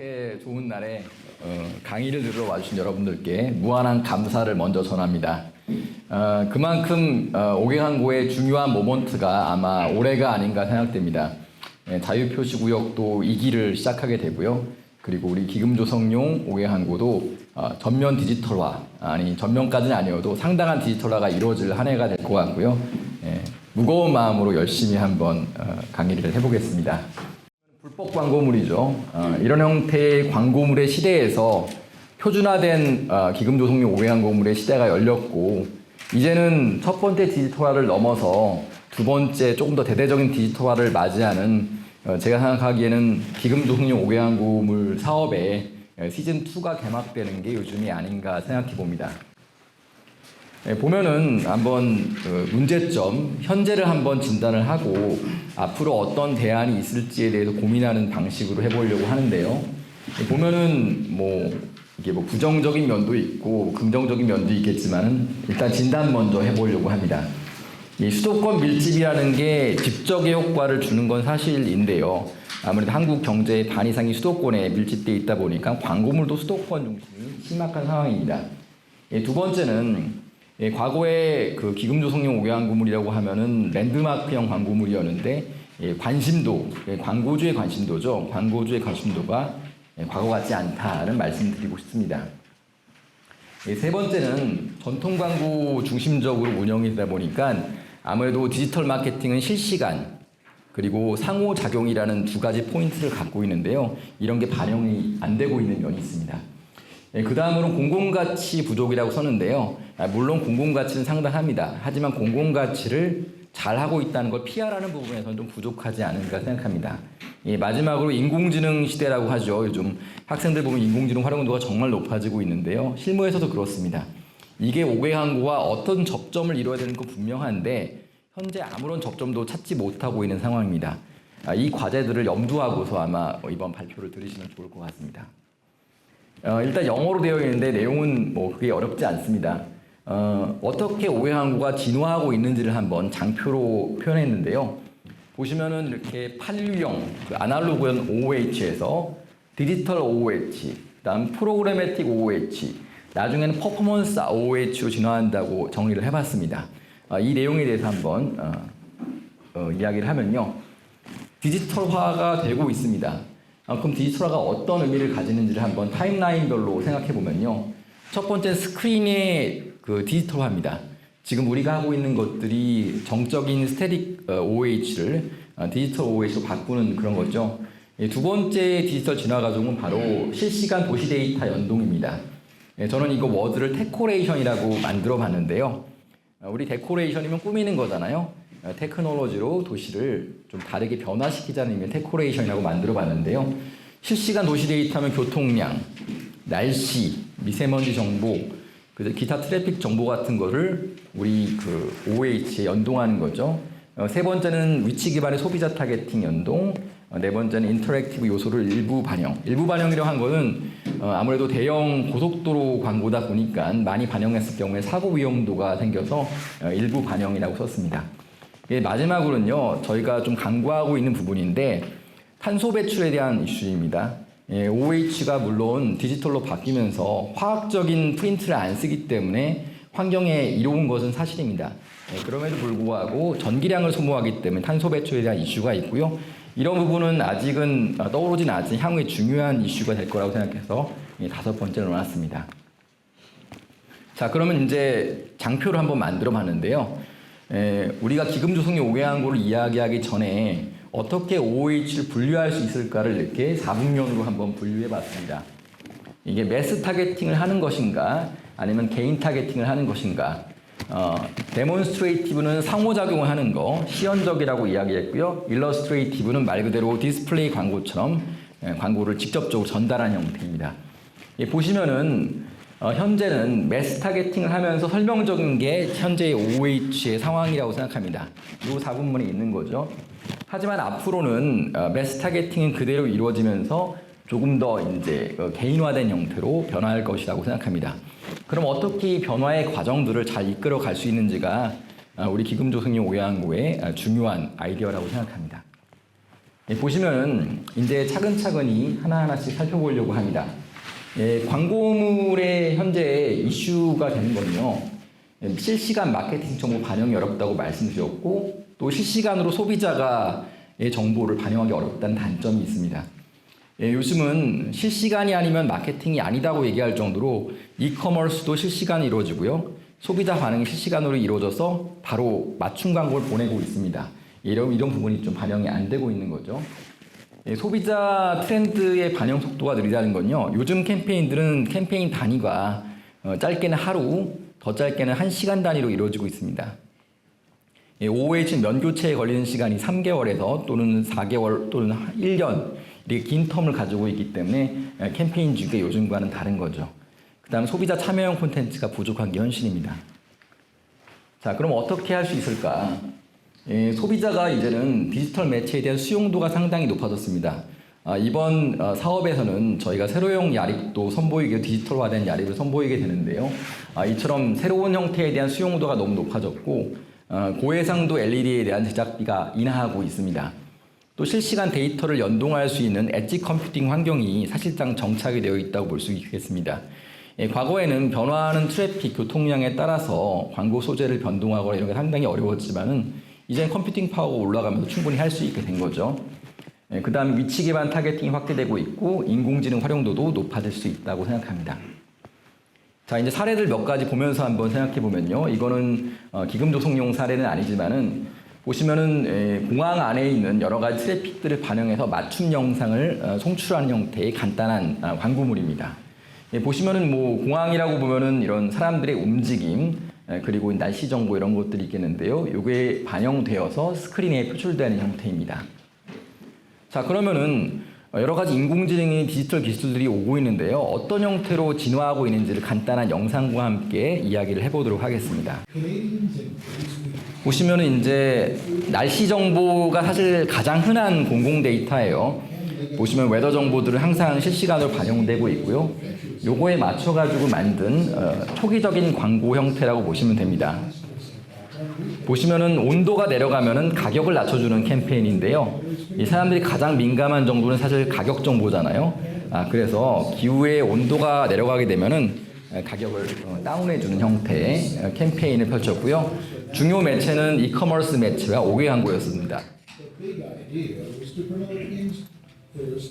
이렇게 좋은 날에 어, 강의를 들으러 와주신 여러분들께 무한한 감사를 먼저 전합니다. 어, 그만큼 어, 오경항고의 중요한 모먼트가 아마 올해가 아닌가 생각됩니다. 예, 자유표시구역도 2기를 시작하게 되고요. 그리고 우리 기금조성용 오경항고도 어, 전면 디지털화 아니 전면까지는 아니어도 상당한 디지털화가 이루어질 한 해가 될 것 같고요. 예, 무거운 마음으로 열심히 한번 어, 강의를 해보겠습니다. 불법 광고물이죠. 어, 이런 형태의 광고물의 시대에서 표준화된 어, 기금조성용 오해광고물의 시대가 열렸고 이제는 첫 번째 디지털화를 넘어서 두 번째 조금 더 대대적인 디지털화를 맞이하는 어, 제가 생각하기에는 기금조성용 오해광고물 사업의 어, 시즌 2가 개막되는 게 요즘이 아닌가 생각해 봅니다. 예, 보면은 한번 그 문제점, 현재를 한번 진단을 하고 앞으로 어떤 대안이 있을지에 대해서 고민하는 방식으로 해보려고 하는데요. 예, 보면은 뭐 이게 뭐 부정적인 면도 있고 긍정적인 면도 있겠지만은 일단 진단 먼저 해보려고 합니다. 이 수도권 밀집이라는 게 집적의 효과를 주는 건 사실인데요. 아무래도 한국 경제의 반 이상이 수도권에 밀집돼 있다 보니까 광고물도 수도권 중심이 심각한 상황입니다. 예, 두 번째는 예, 과거에 그 기금조성용 오경광고물이라고 하면은 랜드마크형 광고물이었는데 예, 관심도 예, 광고주의 관심도죠. 광고주의 관심도가 예, 과거 같지 않다는 말씀드리고 싶습니다. 예, 세 번째는 전통 광고 중심적으로 운영이 되다 보니까 아무래도 디지털 마케팅은 실시간 그리고 상호작용이라는 두 가지 포인트를 갖고 있는데요. 이런 게 반영이 안 되고 있는 면이 있습니다. 예, 그 다음으로는 공공가치 부족이라고 썼는데요. 아, 물론 공공가치는 상당합니다. 하지만 공공가치를 잘 하고 있다는 걸 피하라는 부분에서는 좀 부족하지 않은가 생각합니다. 예, 마지막으로 인공지능 시대라고 하죠. 요즘 학생들 보면 인공지능 활용도가 정말 높아지고 있는데요. 실무에서도 그렇습니다. 이게 5개 항구와 어떤 접점을 이뤄야 되는 건 분명한데 현재 아무런 접점도 찾지 못하고 있는 상황입니다. 아, 이 과제들을 염두하고서 아마 이번 발표를 들으시면 좋을 것 같습니다. 어, 일단 영어로 되어 있는데 내용은 뭐 그게 어렵지 않습니다. 어, 어떻게 오해항구가 진화하고 있는지를 한번 장표로 표현했는데요. 보시면은 이렇게 판류형 그 아날로그형 OOH에서 디지털 OOH, 그다음 프로그래매틱 OOH, 나중에는 퍼포먼스 OOH로 진화한다고 정리를 해봤습니다. 어, 이 내용에 대해서 한번 어, 어, 이야기를 하면요. 디지털화가 되고 있습니다. 아, 그럼 디지털화가 어떤 의미를 가지는지를 한번 타임라인별로 생각해 보면요. 첫 번째 스크린의 그 디지털화입니다. 지금 우리가 하고 있는 것들이 정적인 스태틱 어, OH를 어, 디지털 OH로 바꾸는 그런 거죠. 예, 두 번째 디지털 진화 과정은 바로 실시간 도시 데이터 연동입니다. 예, 저는 이거 워드를 테코레이션이라고 만들어 봤는데요. 어, 우리 데코레이션이면 꾸미는 거잖아요. 어, 테크놀로지로 도시를 좀 다르게 변화시키자는 의미의 테코레이션이라고 만들어 봤는데요. 실시간 도시 데이터면 교통량, 날씨, 미세먼지 정보, 그 기타 트래픽 정보 같은 거를 우리 그 OH에 연동하는 거죠. 어, 세 번째는 위치 기반의 소비자 타겟팅 연동, 어, 네 번째는 인터랙티브 요소를 일부 반영. 일부 반영이라고 한 거는 어, 아무래도 대형 고속도로 광고다 보니까 많이 반영했을 경우에 사고 위험도가 생겨서 어, 일부 반영이라고 썼습니다. 예, 마지막으로는요, 저희가 좀 강구하고 있는 부분인데 탄소 배출에 대한 이슈입니다. 예, OH가 물론 디지털로 바뀌면서 화학적인 프린트를 안 쓰기 때문에 환경에 이로운 것은 사실입니다. 예, 그럼에도 불구하고 전기량을 소모하기 때문에 탄소 배출에 대한 이슈가 있고요. 이런 부분은 아직은 어, 떠오르진 않지 향후에 중요한 이슈가 될 거라고 생각해서 예, 다섯 번째로 놓았습니다. 자, 그러면 이제 장표를 한번 만들어 봤는데요. 에, 우리가 기금조성용 오개항고를 이야기하기 전에 어떻게 OH를 분류할 수 있을까를 이렇게 4분면으로 한번 분류해 봤습니다. 이게 매스 타겟팅을 하는 것인가 아니면 개인 타겟팅을 하는 것인가. 어, 데몬스트레이티브는 상호작용을 하는 거 시연적이라고 이야기했고요. 일러스트레이티브는 말 그대로 디스플레이 광고처럼 예, 광고를 직접적으로 전달하는 형태입니다. 예, 보시면은 어, 현재는 매스 타겟팅을 하면서 설명적인 게 현재의 OH의 상황이라고 생각합니다. 이 4분문에 있는 거죠. 하지만 앞으로는 어, 매스 타겟팅은 그대로 이루어지면서 조금 더 이제 어, 개인화된 형태로 변화할 것이라고 생각합니다. 그럼 어떻게 이 변화의 과정들을 잘 이끌어 갈 수 있는지가 어, 우리 기금조성용 오양고의 어, 중요한 아이디어라고 생각합니다. 예, 보시면은 이제 차근차근히 하나하나씩 살펴보려고 합니다. 예, 광고물의 현재 이슈가 되는 건요. 예, 실시간 마케팅 정보 반영이 어렵다고 말씀드렸고 또 실시간으로 소비자가 의 정보를 반영하기 어렵다는 단점이 있습니다. 예, 요즘은 실시간이 아니면 마케팅이 아니다고 얘기할 정도로 이커머스도 실시간이 이루어지고요. 소비자 반응이 실시간으로 이루어져서 바로 맞춤 광고를 보내고 있습니다. 이런, 이런 부분이 좀 반영이 안 되고 있는 거죠. 예, 소비자 트렌드의 반영 속도가 느리다는 건요. 요즘 캠페인들은 캠페인 단위가 어, 짧게는 하루, 더 짧게는 한 시간 단위로 이루어지고 있습니다. 예, OH 면교체에 걸리는 시간이 3개월에서 또는 4개월 또는 1년 이렇게 긴 텀을 가지고 있기 때문에 예, 캠페인 주기가 요즘과는 다른 거죠. 그 다음 소비자 참여형 콘텐츠가 부족한 게 현실입니다. 자, 그럼 어떻게 할 수 있을까? 예, 소비자가 이제는 디지털 매체에 대한 수용도가 상당히 높아졌습니다. 아, 이번 어, 사업에서는 저희가 세로형 야립도 선보이게 디지털화된 야립을 선보이게 되는데요. 아, 이처럼 새로운 형태에 대한 수용도가 너무 높아졌고 어, 고해상도 LED에 대한 제작비가 인하하고 있습니다. 또 실시간 데이터를 연동할 수 있는 엣지 컴퓨팅 환경이 사실상 정착이 되어 있다고 볼 수 있겠습니다. 예, 과거에는 변화하는 트래픽, 교통량에 따라서 광고 소재를 변동하거나 이런 게 상당히 어려웠지만은 이제 컴퓨팅 파워가 올라가면서 충분히 할 수 있게 된 거죠. 예, 그 다음 위치 기반 타겟팅이 확대되고 있고 인공지능 활용도도 높아질 수 있다고 생각합니다. 자 이제 사례들 몇 가지 보면서 한번 생각해 보면요. 이거는 어, 기금 조성용 사례는 아니지만은 보시면은 에, 공항 안에 있는 여러 가지 트래픽들을 반영해서 맞춤 영상을 어, 송출하는 형태의 간단한 아, 광고물입니다. 예, 보시면은 뭐 공항이라고 보면은 이런 사람들의 움직임 에, 그리고 날씨 정보 이런 것들이 있겠는데요. 요게 반영되어서 스크린에 표출되는 형태입니다. 자 그러면은 여러 가지 인공지능의 디지털 기술들이 오고 있는데요. 어떤 형태로 진화하고 있는지를 간단한 영상과 함께 이야기를 해보도록 하겠습니다. 보시면은 이제 날씨 정보가 사실 가장 흔한 공공 데이터예요. 보시면 웨더 정보들은 항상 실시간으로 반영되고 있고요. 요거에 맞춰가지고 만든 어, 초기적인 광고 형태라고 보시면 됩니다. 보시면은 온도가 내려가면은 가격을 낮춰주는 캠페인인데요. 이 사람들이 가장 민감한 정도는 사실 가격 정보잖아요. 아, 그래서 기후의 온도가 내려가게 되면은 가격을 어, 다운해주는 형태의 어, 캠페인을 펼쳤고요. 중요 매체는 이커머스 매체와 5개 광고였습니다.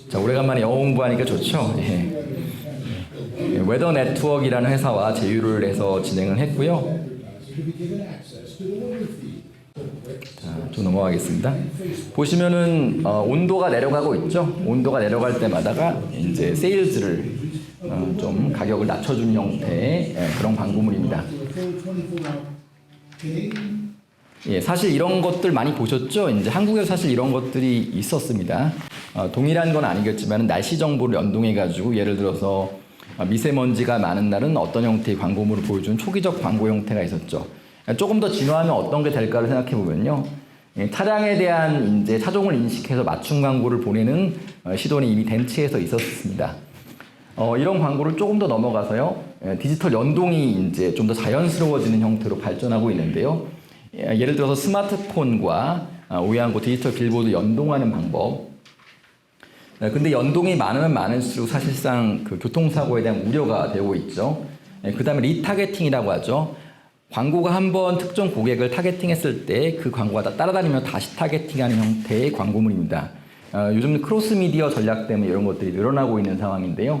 자, 오래간만에 영어 공부하니까 좋죠? 예. 예, 웨더 네트워크이라는 회사와 제휴를 해서 진행을 했고요. 자, 좀 넘어가겠습니다. 보시면은 어, 온도가 내려가고 있죠. 온도가 내려갈 때마다가 이제 세일즈를 어, 좀 가격을 낮춰준 형태의 예, 그런 광고물입니다. 예, 사실 이런 것들 많이 보셨죠? 이제 한국에서 사실 이런 것들이 있었습니다. 어, 동일한 건 아니겠지만 날씨 정보를 연동해 가지고 예를 들어서 어, 미세먼지가 많은 날은 어떤 형태의 광고물을 보여주는 초기적 광고 형태가 있었죠. 조금 더 진화하면 어떤 게 될까를 생각해 보면요. 예, 차량에 대한 이제 차종을 인식해서 맞춤 광고를 보내는 어, 시도는 이미 덴츠에서 있었습니다. 어, 이런 광고를 조금 더 넘어가서요. 예, 디지털 연동이 이제 좀 더 자연스러워지는 형태로 발전하고 있는데요. 예, 예를 들어서 스마트폰과 아, 오해한고 디지털 빌보드 연동하는 방법. 네, 근데 연동이 많으면 많을수록 사실상 그 교통사고에 대한 우려가 되고 있죠. 그 다음에 리타겟팅이라고 하죠. 광고가 한 번 특정 고객을 타겟팅했을 때 그 광고가 다 따라다니며 다시 타겟팅하는 형태의 광고물입니다. 어, 요즘 크로스 미디어 전략 때문에 이런 것들이 늘어나고 있는 상황인데요.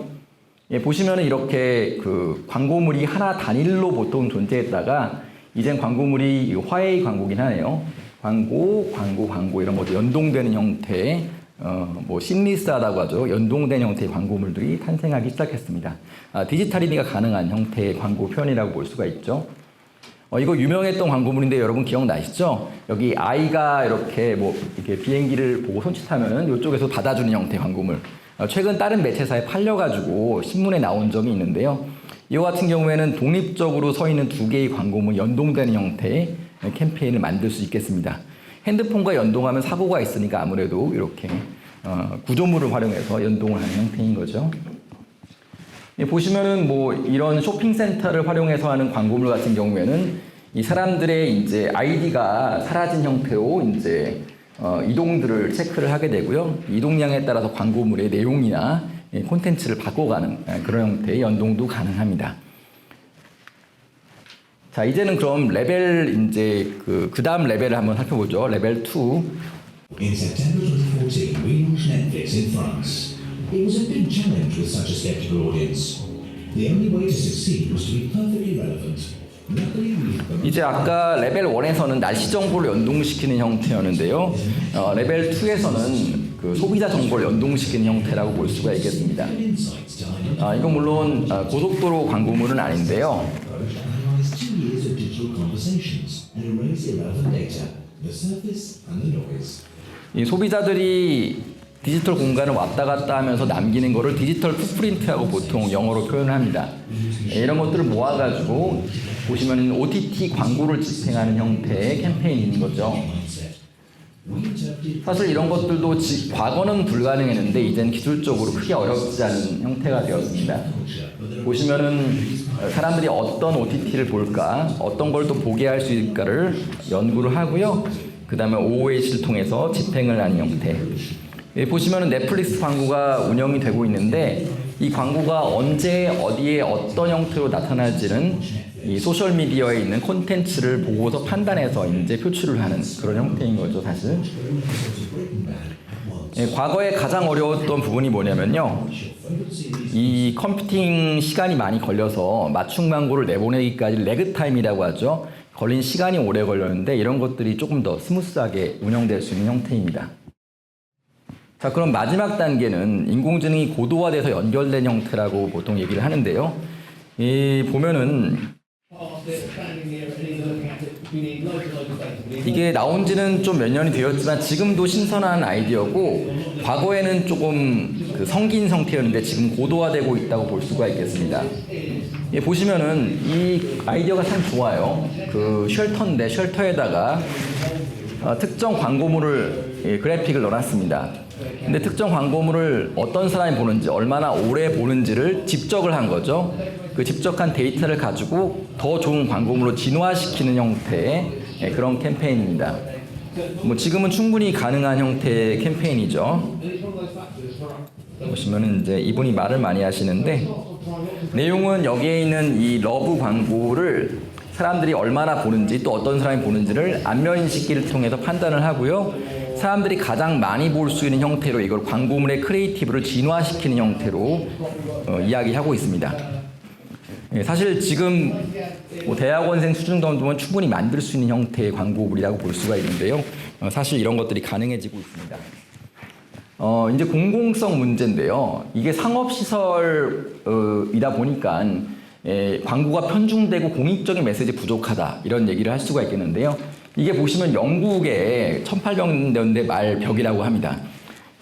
예, 보시면은 이렇게 그 광고물이 하나 단일로 보통 존재했다가 이젠 광고물이 화해의 광고긴 하네요. 광고, 광고, 광고 이런 것들 연동되는 형태의 어, 뭐 심리스하다고 하죠. 연동된 형태의 광고물들이 탄생하기 시작했습니다. 아, 디지털이니가 가능한 형태의 광고 표현이라고 볼 수가 있죠. 어, 이거 유명했던 광고물인데 여러분 기억나시죠? 여기 아이가 이렇게 뭐 이렇게 비행기를 보고 손짓하면은 이쪽에서 받아주는 형태의 광고물. 어, 최근 다른 매체사에 팔려가지고 신문에 나온 적이 있는데요. 이와 같은 경우에는 독립적으로 서 있는 두 개의 광고물 연동되는 형태의 캠페인을 만들 수 있겠습니다. 핸드폰과 연동하면 사고가 있으니까 아무래도 이렇게 어, 구조물을 활용해서 연동을 하는 형태인 거죠. 예, 보시면은 뭐 이런 쇼핑센터를 활용해서 하는 광고물 같은 경우에는 이 사람들의 이제 아이디가 사라진 형태로 이제 어, 이동들을 체크를 하게 되고요. 이동량에 따라서 광고물의 내용이나 예, 콘텐츠를 바꿔가는 예, 그런 형태의 연동도 가능합니다. 자, 이제는 그럼 레벨 이제 그, 그 다음 레벨을 한번 살펴보죠. 레벨 2. In September 2014, we launched Netflix in France. It was a big challenge with such a skeptical audience. The only way to succeed was to be perfectly relevant. 이제 아까 레벨 1에서는 날씨 정보를 연동시키는 형태였는데요. 어, 레벨 2에서는 그 소비자 정보를 연동시키는 형태라고 볼 수가 있겠습니다. 아, 이건 물론 아, 고속도로 광고물은 아닌데요. 이 소비자들이 디지털 공간을 왔다 갔다 하면서 남기는 거를 디지털 풋프린트하고 보통 영어로 표현을 합니다. 예, 이런 것들을 모아가지고 보시면 OTT 광고를 집행하는 형태의 캠페인인 거죠. 사실 이런 것들도 지- 과거는 불가능했는데 이제는 기술적으로 크게 어렵지 않은 형태가 되었습니다. 보시면은 어, 사람들이 어떤 OTT를 볼까, 어떤 걸 또 보게 할 수 있을까를 연구를 하고요. 그 다음에 OOH를 통해서 집행을 하는 형태. 예, 보시면은 넷플릭스 광고가 운영이 되고 있는데 이 광고가 언제 어디에 어떤 형태로 나타날지는 이 소셜 미디어에 있는 콘텐츠를 보고서 판단해서 이제 표출을 하는 그런 형태인 거죠, 사실. 예, 과거에 가장 어려웠던 부분이 뭐냐면요. 이 컴퓨팅 시간이 많이 걸려서 맞춤 광고를 내보내기까지 레그 타임이라고 하죠. 걸린 시간이 오래 걸렸는데 이런 것들이 조금 더 스무스하게 운영될 수 있는 형태입니다. 자, 그럼 마지막 단계는 인공지능이 고도화돼서 연결된 형태라고 보통 얘기를 하는데요. 이 보면은 이게 나온 지는 좀 몇 년이 되었지만 지금도 신선한 아이디어고 과거에는 조금 그 성긴 상태였는데 지금 고도화되고 있다고 볼 수가 있겠습니다. 예, 보시면은 이 아이디어가 참 좋아요. 그 쉘터인데 쉘터에다가 어, 특정 광고물을 예, 그래픽을 넣어놨습니다. 근데 특정 광고물을 어떤 사람이 보는지 얼마나 오래 보는지를 집적을 한 거죠. 그 집적한 데이터를 가지고 더 좋은 광고물로 진화시키는 형태의 예, 그런 캠페인입니다. 뭐 지금은 충분히 가능한 형태의 캠페인이죠. 보시면은 이제 이분이 말을 많이 하시는데 내용은 여기에 있는 이 러브 광고를 사람들이 얼마나 보는지 또 어떤 사람이 보는지를 안면 인식기를 통해서 판단을 하고요. 사람들이 가장 많이 볼 수 있는 형태로 이걸 광고물의 크리에이티브를 진화시키는 형태로 어, 이야기하고 있습니다. 예, 사실 지금 뭐 대학원생 수준 정도면 충분히 만들 수 있는 형태의 광고물이라고 볼 수가 있는데요. 어, 사실 이런 것들이 가능해지고 있습니다. 어, 이제 공공성 문제인데요. 이게 상업시설이다 보니까 예, 광고가 편중되고 공익적인 메시지 부족하다 이런 얘기를 할 수가 있겠는데요. 이게 보시면 영국의 1800년대 말 벽이라고 합니다.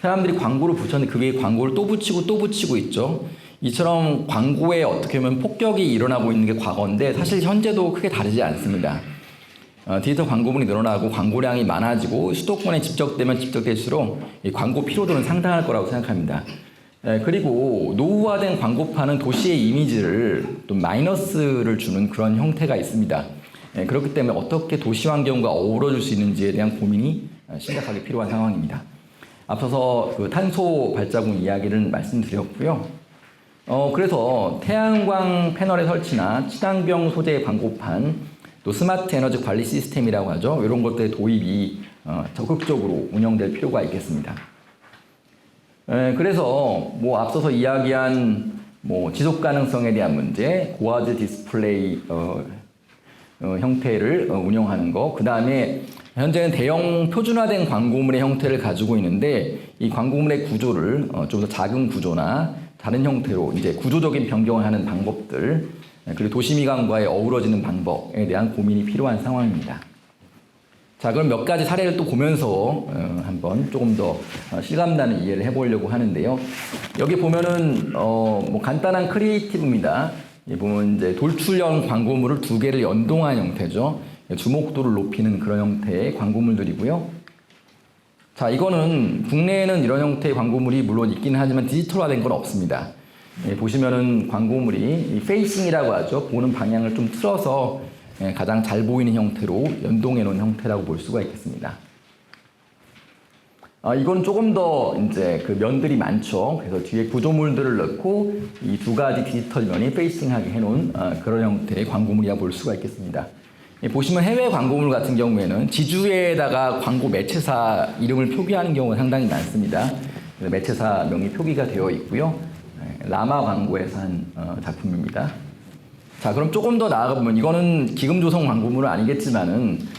사람들이 광고를 붙였는데 그 위에 광고를 또 붙이고 또 붙이고 있죠. 이처럼 광고에 어떻게 보면 폭격이 일어나고 있는 게 과거인데 사실 현재도 크게 다르지 않습니다. 어, 디지털 광고물이 늘어나고 광고량이 많아지고 수도권에 집적되면 집적될수록 이 광고 피로도는 상당할 거라고 생각합니다. 에, 그리고 노후화된 광고판은 도시의 이미지를 또 마이너스를 주는 그런 형태가 있습니다. 에, 그렇기 때문에 어떻게 도시 환경과 어우러질 수 있는지에 대한 고민이 어, 심각하게 필요한 상황입니다. 앞서서 그 탄소 발자국 이야기를 말씀드렸고요. 어, 그래서 태양광 패널의 설치나 친환경 소재 광고판, 또 스마트 에너지 관리 시스템이라고 하죠. 이런 것들의 도입이 어, 적극적으로 운영될 필요가 있겠습니다. 에, 그래서 뭐 앞서서 이야기한 뭐 지속 가능성에 대한 문제, 고화질 디스플레이 어, 어, 형태를 어, 운영하는 거, 그 다음에 현재는 대형 표준화된 광고물의 형태를 가지고 있는데 이 광고물의 구조를 어, 좀더 작은 구조나 다른 형태로 이제 구조적인 변경을 하는 방법들 예, 그리고 도시미관과의 어우러지는 방법에 대한 고민이 필요한 상황입니다. 자, 그럼 몇 가지 사례를 또 보면서 어, 한번 조금 더 어, 실감나는 이해를 해보려고 하는데요. 여기 보면은 어, 뭐 간단한 크리에이티브입니다. 이 보면 이제 돌출형 광고물을 두 개를 연동한 형태죠. 주목도를 높이는 그런 형태의 광고물들이고요. 자, 이거는 국내에는 이런 형태의 광고물이 물론 있긴 하지만 디지털화된 건 없습니다. 예, 보시면은 광고물이 이 페이싱이라고 하죠. 보는 방향을 좀 틀어서 예, 가장 잘 보이는 형태로 연동해 놓은 형태라고 볼 수가 있겠습니다. 아, 이건 조금 더 이제 그 면들이 많죠. 그래서 뒤에 구조물들을 넣고 이 두 가지 디지털 면이 페이싱하게 해놓은 아, 그런 형태의 광고물이라 볼 수가 있겠습니다. 예, 보시면 해외 광고물 같은 경우에는 지주에다가 광고 매체사 이름을 표기하는 경우가 상당히 많습니다. 매체사 명이 표기가 되어 있고요. 예, 라마 광고에서 한 어, 작품입니다. 자, 그럼 조금 더 나아가 보면 이거는 기금 조성 광고물은 아니겠지만은 어,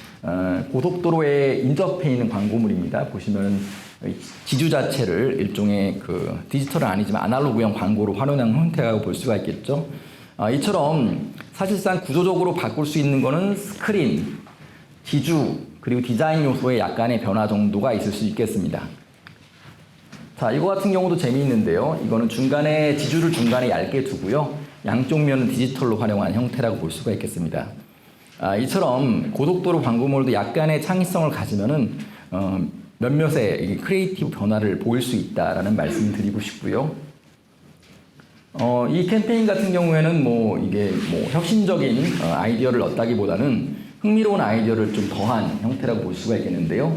고속도로에 인접해 있는 광고물입니다. 보시면은 이 지주 자체를 일종의 그 디지털은 아니지만 아날로그형 광고로 활용한 형태라고 볼 수가 있겠죠. 아, 이처럼 사실상 구조적으로 바꿀 수 있는 거는 스크린, 지주 그리고 디자인 요소의 약간의 변화 정도가 있을 수 있겠습니다. 자, 이거 같은 경우도 재미있는데요. 이거는 중간에 지주를 중간에 얇게 두고요. 양쪽 면은 디지털로 활용한 형태라고 볼 수가 있겠습니다. 아, 이처럼 고속도로 광고물도 약간의 창의성을 가지면은 어, 몇몇의 이 크리에이티브 변화를 보일 수 있다라는 말씀을 드리고 싶고요. 어, 이 캠페인 같은 경우에는 뭐 이게 뭐 혁신적인 어, 아이디어를 넣었다기보다는 흥미로운 아이디어를 좀 더한 형태라고 볼 수가 있겠는데요.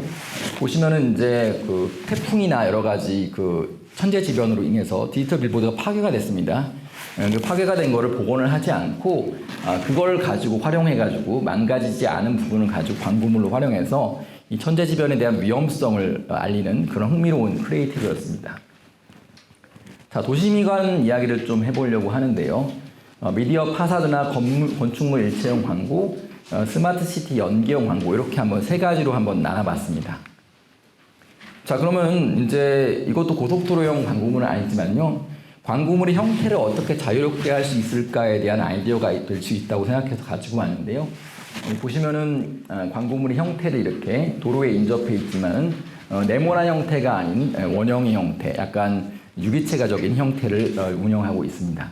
보시면은 이제 그 태풍이나 여러 가지 그 천재지변으로 인해서 디지털 빌보드가 파괴가 됐습니다. 예, 그 파괴가 된 거를 복원을 하지 않고 아, 그걸 가지고 활용해 가지고 망가지지 않은 부분을 가지고 광고물로 활용해서 이 천재지변에 대한 위험성을 어, 알리는 그런 흥미로운 크리에이티브였습니다. 자, 도시미관 이야기를 좀 해보려고 하는데요. 어, 미디어 파사드나 건물, 건축물 일체형 광고, 어, 스마트 시티 연계형 광고 이렇게 한번 세 가지로 한번 나눠봤습니다. 자, 그러면 이제 이것도 고속도로형 광고물은 아니지만요. 광고물의 형태를 어떻게 자유롭게 할 수 있을까에 대한 아이디어가 될 수 있다고 생각해서 가지고 왔는데요. 여기 보시면은 아, 광고물의 형태를 이렇게 도로에 인접해 있지만 어, 네모난 형태가 아닌 에, 원형의 형태, 약간 유기체가적인 형태를 어, 운영하고 있습니다.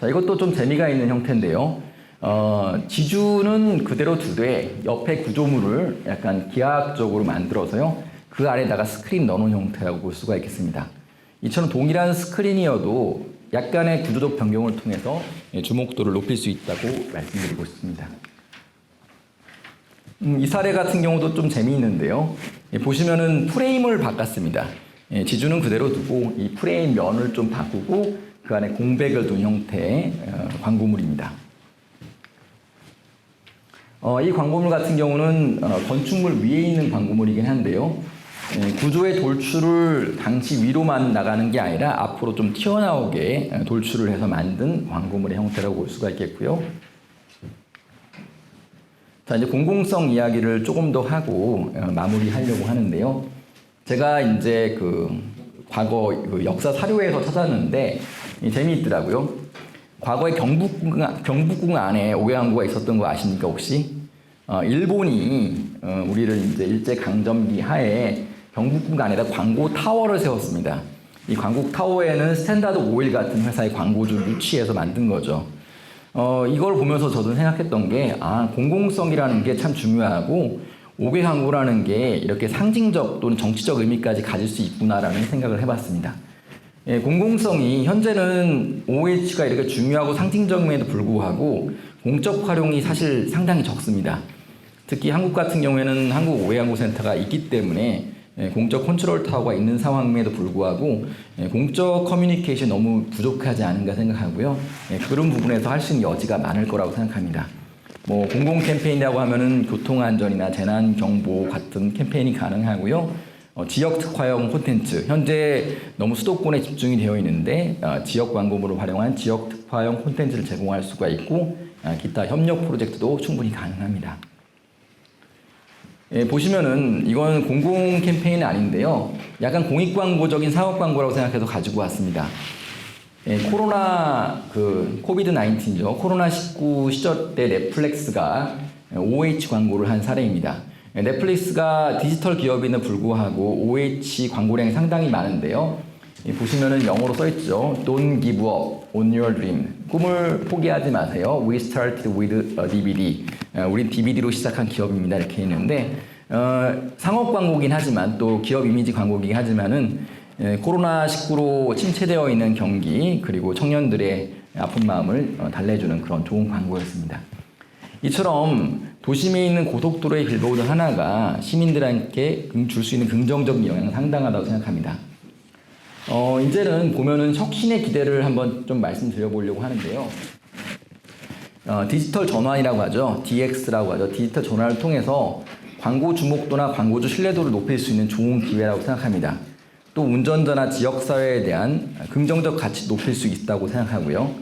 자, 이것도 좀 재미가 있는 형태인데요. 어, 지주는 그대로 두되 옆에 구조물을 약간 기하학적으로 만들어서요. 그 안에다가 스크린 넣어놓은 형태라고 볼 수가 있겠습니다. 이처럼 동일한 스크린이어도 약간의 구조적 변경을 통해서 예, 주목도를 높일 수 있다고 말씀드리고 싶습니다. 음, 이 사례 같은 경우도 좀 재미있는데요. 예, 보시면은 프레임을 바꿨습니다. 예, 지주는 그대로 두고 이 프레임 면을 좀 바꾸고 그 안에 공백을 둔 형태의 어, 광고물입니다. 어, 이 광고물 같은 경우는 어, 건축물 위에 있는 광고물이긴 한데요. 예, 구조의 돌출을 당시 위로만 나가는 게 아니라 앞으로 좀 튀어나오게 어, 돌출을 해서 만든 광고물의 형태라고 볼 수가 있겠고요. 자, 이제 공공성 이야기를 조금 더 하고 어, 마무리하려고 하는데요. 제가 이제 그 과거 그 역사 사료에서 찾았는데 이 재미있더라고요. 과거에 경북궁, 경북궁 안에 오해항구가 있었던 거 아십니까 혹시? 어, 일본이 어, 우리를 이제 일제 강점기 하에 경북궁 안에다 광고 타워를 세웠습니다. 이 광고 타워에는 스탠다드 오일 같은 회사의 광고주를 유치해서 만든 거죠. 어, 이걸 보면서 저도 생각했던 게, 아, 공공성이라는 게 참 중요하고, 오개 광고라는 게 이렇게 상징적 또는 정치적 의미까지 가질 수 있구나라는 생각을 해봤습니다. 예, 공공성이 현재는 OH가 이렇게 중요하고 상징적임에도 불구하고 공적 활용이 사실 상당히 적습니다. 특히 한국 같은 경우에는 한국 오해항공센터가 있기 때문에 예, 공적 컨트롤 타워가 있는 상황임에도 불구하고 예, 공적 커뮤니케이션 너무 부족하지 않은가 생각하고요. 예, 그런 부분에서 할 수 있는 여지가 많을 거라고 생각합니다. 뭐 공공 캠페인이라고 하면은 교통 안전이나 재난 경보 같은 캠페인이 가능하고요. 어, 지역 특화형 콘텐츠 현재 너무 수도권에 집중이 되어 있는데 어, 지역 광고물을 활용한 지역 특화형 콘텐츠를 제공할 수가 있고 아, 기타 협력 프로젝트도 충분히 가능합니다. 예, 보시면은 이건 공공 캠페인은 아닌데요. 약간 공익 광고적인 사업 광고라고 생각해서 가지고 왔습니다. 예, 코로나 그 코비드 19죠. 코로나 19 시절 때 넷플릭스가 OH 광고를 한 사례입니다. 예, 넷플릭스가 디지털 기업임에도 불구하고 OH 광고량이 상당히 많은데요. 예, 보시면은 영어로 써 있죠. Don't give up on your dream. 꿈을 포기하지 마세요. We started with DVD. 어, 우리 DVD로 시작한 기업입니다. 이렇게 있는데 어, 상업 광고긴 하지만 또 기업 이미지 광고긴 하지만은 예, 코로나 19로 침체되어 있는 경기 그리고 청년들의 아픈 마음을 어, 달래주는 그런 좋은 광고였습니다. 이처럼 도심에 있는 고속도로의 빌보드 하나가 시민들에게 줄수 있는 긍정적인 영향은 상당하다고 생각합니다. 어, 이제는 보면은 혁신의 기대를 한번 좀 말씀드려보려고 하는데요. 어, 디지털 전환이라고 하죠. DX라고 하죠. 디지털 전환을 통해서 광고 주목도나 광고주 신뢰도를 높일 수 있는 좋은 기회라고 생각합니다. 또 운전자나 지역사회에 대한 긍정적 가치 높일 수 있다고 생각하고요.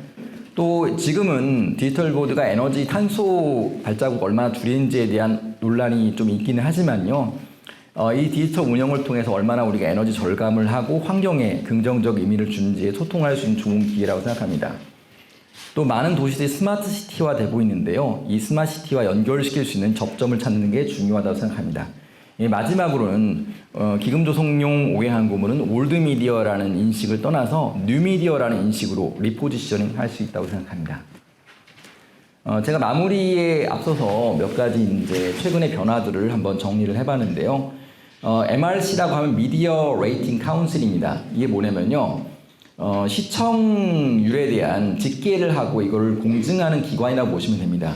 또 지금은 디지털 보드가 에너지 탄소 발자국 얼마나 줄이는지에 대한 논란이 좀 있기는 하지만요. 어, 이 디지털 운영을 통해서 얼마나 우리가 에너지 절감을 하고 환경에 긍정적 의미를 주는지에 소통할 수 있는 좋은 기회라고 생각합니다. 또 많은 도시들이 스마트 시티화 되고 있는데요. 이 스마트 시티와 연결시킬 수 있는 접점을 찾는 게 중요하다고 생각합니다. 예, 마지막으로는 어, 기금 조성용 오해항공은 올드 미디어라는 인식을 떠나서 뉴 미디어라는 인식으로 리포지셔닝 할 수 있다고 생각합니다. 어, 제가 마무리에 앞서서 몇 가지 이제 최근의 변화들을 한번 정리를 해봤는데요. 어, MRC라고 하면 미디어 레이팅 카운슬입니다. 이게 뭐냐면요. 어, 시청률에 대한 집계를 하고 이걸 공증하는 기관이라고 보시면 됩니다.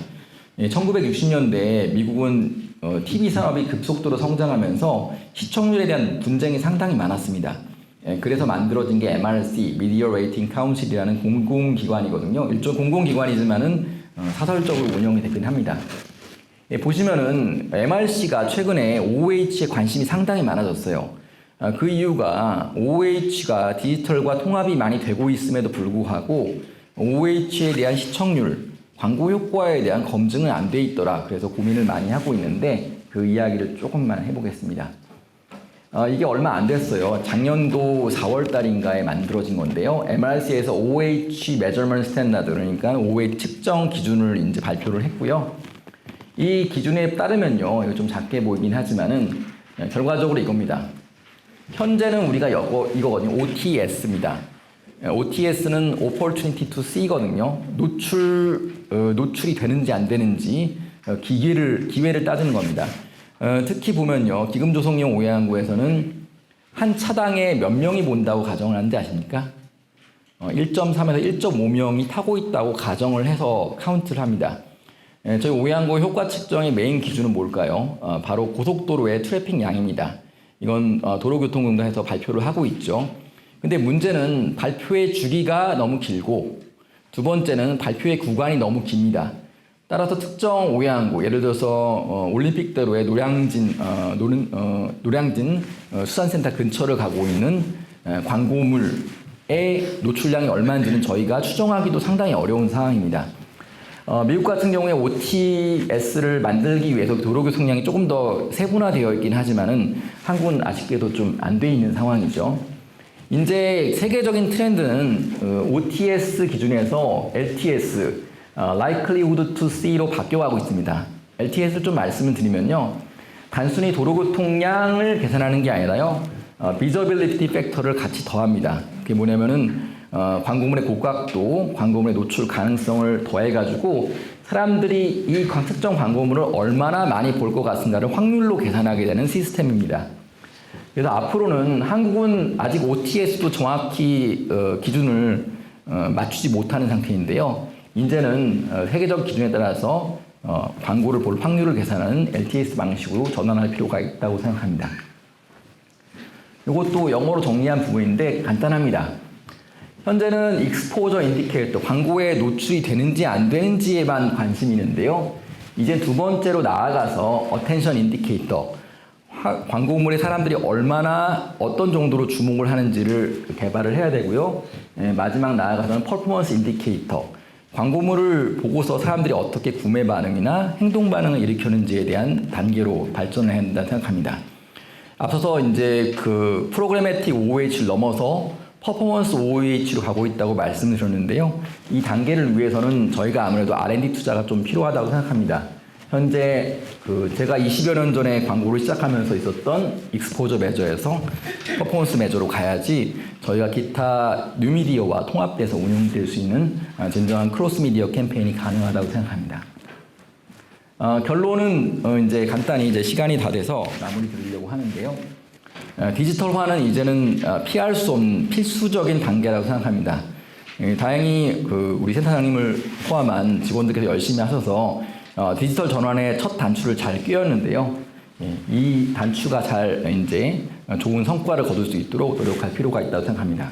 예, 1960년대 미국은 어, TV 산업이 급속도로 성장하면서 시청률에 대한 분쟁이 상당히 많았습니다. 예, 그래서 만들어진 게 MRC, 미디어 레이팅 카운슬이라는 공공기관이거든요. 일종 공공기관이지만은 어, 사설적으로 운영이 되긴 합니다. 예, 보시면은 MRC가 최근에 OH에 관심이 상당히 많아졌어요. 아, 그 이유가 OH가 디지털과 통합이 많이 되고 있음에도 불구하고 OH에 대한 시청률, 광고 효과에 대한 검증은 안 돼 있더라. 그래서 고민을 많이 하고 있는데 그 이야기를 조금만 해보겠습니다. 어, 이게 얼마 안 됐어요. 작년도 4월 달인가에 만들어진 건데요. MRC에서 OH measurement standard 그러니까 OH 측정 기준을 이제 발표를 했고요. 이 기준에 따르면요. 이거 좀 작게 보이긴 하지만은 예, 결과적으로 이겁니다. 현재는 우리가 이거, 이거거든요. OTS입니다. OTS는 Opportunity to C거든요. 노출, 어, 노출이 되는지 안 되는지 어, 기회를, 기회를 따지는 겁니다. 어, 특히 보면요. 기금 조성용 오해항구에서는 한 차당에 몇 명이 본다고 가정을 하는지 아십니까? 어, 1.3에서 1.5명이 타고 있다고 가정을 해서 카운트를 합니다. 예, 저희 오해항구 효과 측정의 메인 기준은 뭘까요? 어, 바로 고속도로의 트래픽 양입니다. 이건 어, 도로교통공단에서 발표를 하고 있죠. 근데 문제는 발표의 주기가 너무 길고 두 번째는 발표의 구간이 너무 깁니다. 따라서 특정 오해항구, 예를 들어서 어, 올림픽대로의 노량진, 노량진 어, 수산센터 근처를 가고 있는 에, 광고물의 노출량이 얼마인지는 저희가 추정하기도 상당히 어려운 상황입니다. 어, 미국 같은 경우에 OTS를 만들기 위해서 도로교통량이 조금 더 세분화되어 있긴 하지만은 한국은 아쉽게도 좀 안 돼 있는 상황이죠. 이제 세계적인 트렌드는 어, OTS 기준에서 LTS, 어, likelihood to see로 바뀌어가고 있습니다. LTS를 좀 말씀을 드리면요. 단순히 도로교통량을 계산하는 게 아니라요. 어, visibility 팩터를 같이 더합니다. 그게 뭐냐면은 어, 광고물의 고각도, 광고물의 노출 가능성을 더해가지고 사람들이 이 광- 특정 광고물을 얼마나 많이 볼 것 같은가를 확률로 계산하게 되는 시스템입니다. 그래서 앞으로는 한국은 아직 OTS도 정확히 어, 기준을 어, 맞추지 못하는 상태인데요. 이제는 어, 세계적 기준에 따라서 어, 광고를 볼 확률을 계산하는 LTS 방식으로 전환할 필요가 있다고 생각합니다. 이것도 영어로 정리한 부분인데 간단합니다. 현재는 익스포저 인디케이터, 광고에 노출이 되는지 안 되는지에만 관심이 있는데요. 이제 두 번째로 나아가서 어텐션 인디케이터, 화- 광고물에 사람들이 얼마나 어떤 정도로 주목을 하는지를 개발을 해야 되고요. 예, 마지막 나아가서는 퍼포먼스 인디케이터, 광고물을 보고서 사람들이 어떻게 구매 반응이나 행동 반응을 일으켰는지에 대한 단계로 발전을 해야 된다 생각합니다. 앞서서 이제 그 프로그래매틱 OOH를 넘어서 퍼포먼스 OOH로 가고 있다고 말씀드렸는데요. 이 단계를 위해서는 저희가 아무래도 R&D 투자가 좀 필요하다고 생각합니다. 현재 그 제가 20여 년 전에 광고를 시작하면서 있었던 익스포저 매저에서 퍼포먼스 매저로 가야지 저희가 기타 뉴미디어와 통합돼서 운영될 수 있는 아, 진정한 크로스 미디어 캠페인이 가능하다고 생각합니다. 어, 결론은 어, 이제 간단히 이제 시간이 다 돼서 마무리 드리려고 하는데요. 어, 디지털화는 이제는 어, 피할 수 없는 필수적인 단계라고 생각합니다. 예, 다행히 그 우리 센터장님을 포함한 직원들께서 열심히 하셔서 어, 디지털 전환의 첫 단추를 잘 꿰었는데요. 예, 이 단추가 잘 이제 좋은 성과를 거둘 수 있도록 노력할 필요가 있다고 생각합니다.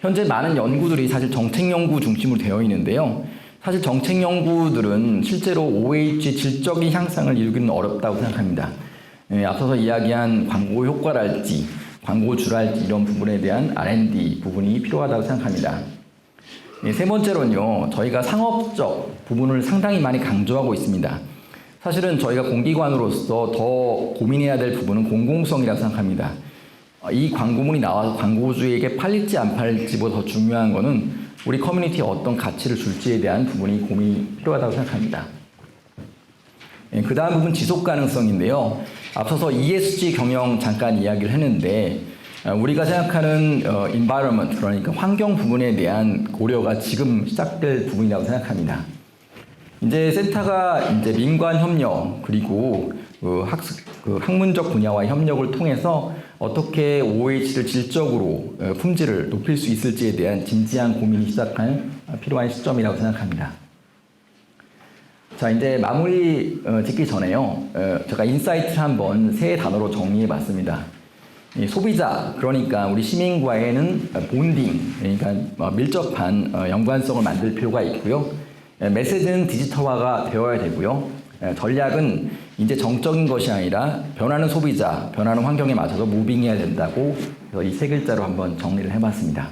현재 많은 연구들이 사실 정책 연구 중심으로 되어 있는데요. 사실 정책 연구들은 실제로 OH 질적인 향상을 이루기는 어렵다고 생각합니다. 예, 앞서서 이야기한 광고 효과랄지, 광고주랄지 이런 부분에 대한 R&D 부분이 필요하다고 생각합니다. 예, 세 번째로는요, 저희가 상업적 부분을 상당히 많이 강조하고 있습니다. 사실은 저희가 공기관으로서 더 고민해야 될 부분은 공공성이라고 생각합니다. 어, 이 광고물이 나와서 광고주에게 팔릴지 안 팔릴지보다 더 중요한 것은 우리 커뮤니티에 어떤 가치를 줄지에 대한 부분이 고민이 필요하다고 생각합니다. 그 다음 부분 지속 가능성인데요. 앞서서 ESG 경영 잠깐 이야기를 했는데 어, 우리가 생각하는 어, environment 그러니까 환경 부분에 대한 고려가 지금 시작될 부분이라고 생각합니다. 이제 센터가 이제 민관 협력 그리고 그 학습 그 학문적 분야와 협력을 통해서 어떻게 OH를 질적으로 어, 품질을 높일 수 있을지에 대한 진지한 고민이 시작할 필요한 시점이라고 생각합니다. 자 이제 마무리 어, 짓기 전에요. 어, 제가 인사이트를 한번 세 단어로 정리해 봤습니다. 이 소비자 그러니까 우리 시민과에는 본딩 그러니까 어, 밀접한 어, 연관성을 만들 필요가 있고요. 에, 메시지는 디지털화가 되어야 되고요. 에, 전략은 이제 정적인 것이 아니라 변하는 소비자, 변하는 환경에 맞춰서 무빙해야 된다고 이 세 글자로 한번 정리를 해봤습니다.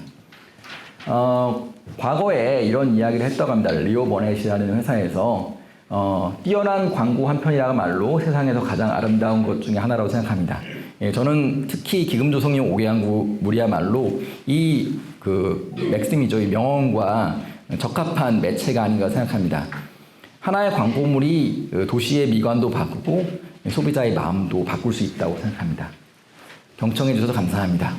어, 과거에 이런 이야기를 했다고 합니다. 리오 버넷이라는 회사에서 어, 뛰어난 광고 한 편이라는 말로 세상에서 가장 아름다운 것 중에 하나라고 생각합니다. 예, 저는 특히 기금조성용 오개항구물이야말로 이 그 맥심이죠. 이 명언과 적합한 매체가 아닌가 생각합니다. 하나의 광고물이 그 도시의 미관도 바꾸고 소비자의 마음도 바꿀 수 있다고 생각합니다. 경청해 주셔서 감사합니다.